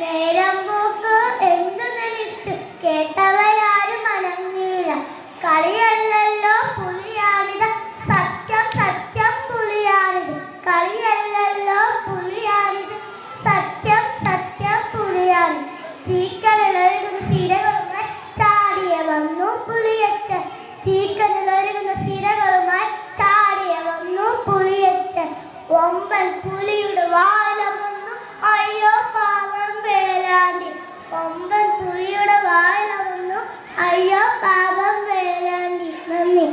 നേരം പോക്ക് എന്തു നിനക്ക് കേട്ടവരാരും അനങ്ങിയില്ല കളിയല്ലല്ലോ പുലിയാണിത്. സത്യം സത്യം പുലിയാണിത്. കളിയല്ലല്ലോ പുലിയാണിത്. സത്യം സത്യം പുലിയാണിത്. തീക്കലിളകുന്ന സിരകളുമായി ചാടിയ വന്നു പുലിയറ്റ് തീക്കലിളകുന്ന സിരകളുമായി ചാടിയ വന്നു പുലിയറ്റ് ഒമ്പൻ പുലിയുടെ വാലമൊന്നും അയ്യോ പാപം വേലാണ്ടിരുന്നേ